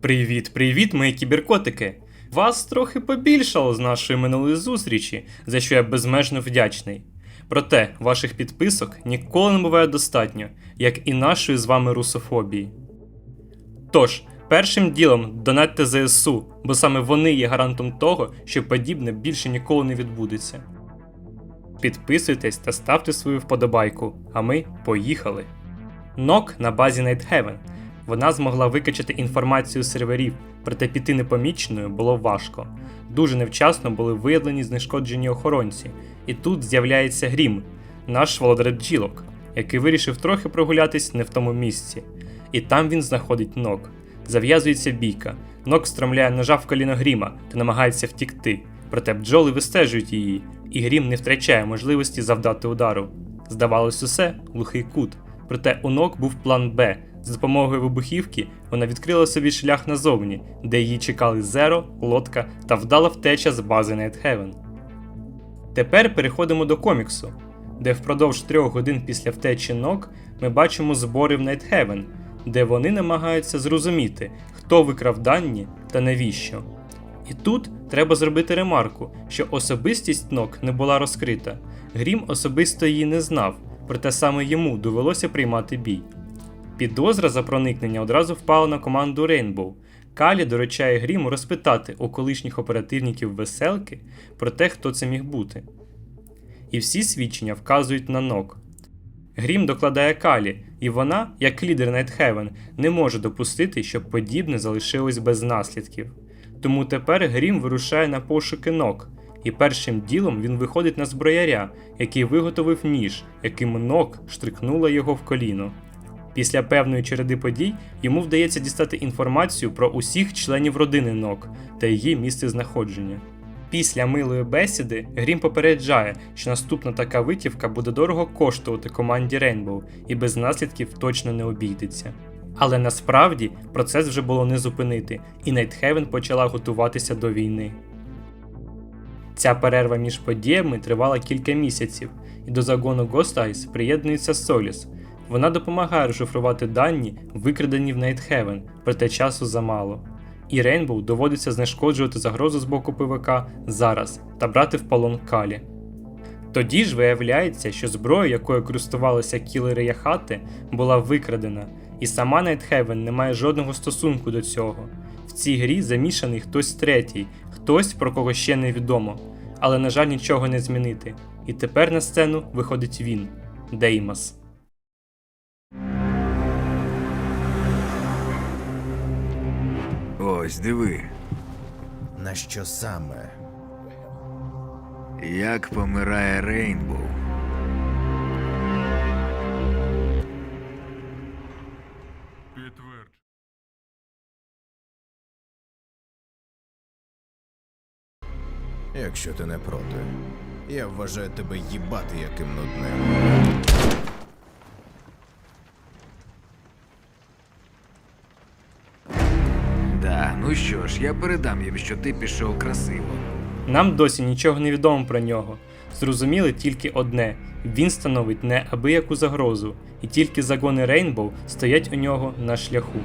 Привіт, привіт, мої кіберкотики! Вас трохи побільшало з нашої минулої зустрічі, за що я безмежно вдячний. Проте ваших підписок ніколи не буває достатньо, як і нашої з вами русофобії. Тож, першим ділом донатьте ЗСУ, бо саме вони є гарантом того, що подібне більше ніколи не відбудеться. Підписуйтесь та ставте свою вподобайку, а ми поїхали. Нок на базі Nighthaven. Вона змогла викачати інформацію з серверів, проте піти непоміченою було важко. Дуже невчасно були виявлені знешкоджені охоронці, і тут з'являється Грім, наш володар бджілок, який вирішив трохи прогулятись не в тому місці. І там він знаходить Нок. Зав'язується бійка. Нок встромляє ножа в коліно Гріма та намагається втікти. Проте бджоли вистежують її, і Грім не втрачає можливості завдати удару. Здавалось, усе глухий кут. Проте у Нок був план Б. За допомогою вибухівки вона відкрила собі шлях назовні, де її чекали Зеро, лодка та вдала втеча з бази Найтхевен. Тепер переходимо до коміксу, де впродовж трьох годин після втечі Нок ми бачимо збори в Найтхевен, де вони намагаються зрозуміти, хто викрав дані та навіщо. І тут треба зробити ремарку, що особистість Нок не була розкрита. Грім особисто її не знав, проте саме йому довелося приймати бій. Підозра за проникнення одразу впала на команду Рейнбоу. Калі доручає Гріму розпитати у колишніх оперативників веселки про те, хто це міг бути. І всі свідчення вказують на Нок. Грім докладає Калі, і вона, як лідер Найтхевен, не може допустити, щоб подібне залишилось без наслідків. Тому тепер Грім вирушає на пошуки Нок, і першим ділом він виходить на зброяря, який виготовив ніж, яким Нок штрикнула його в коліно. Після певної череди подій йому вдається дістати інформацію про усіх членів родини Нок та її місце знаходження. Після милої бесіди Грім попереджає, що наступна така витівка буде дорого коштувати команді Рейнбоу і без наслідків точно не обійдеться. Але насправді процес вже було не зупинити, і Найтхевен почала готуватися до війни. Ця перерва між подіями тривала кілька місяців, і до загону Ghost приєднується Соліс. Вона допомагає розшифрувати дані, викрадені в Найтхевен, проте часу замало. І Рейнбоу доводиться знешкоджувати загрозу з боку ПВК зараз та брати в полон Калі. Тоді ж виявляється, що зброя, якою користувалися кілери Яхати, була викрадена, і сама Найтхевен не має жодного стосунку до цього. В цій грі замішаний хтось третій, хтось про кого ще невідомо, але, на жаль, нічого не змінити. І тепер на сцену виходить він Деймос. Ось диви, На що саме? як помирає Рейнбоу. Якщо ти не проти. Я вважаю тебе їбати яким нудним. Да, ну що ж, я передам їм, що ти пішов красиво. Нам досі нічого не відомо про нього. Зрозуміли тільки одне: він становить неабияку загрозу, і тільки загони Рейнбоу стоять у нього на шляху.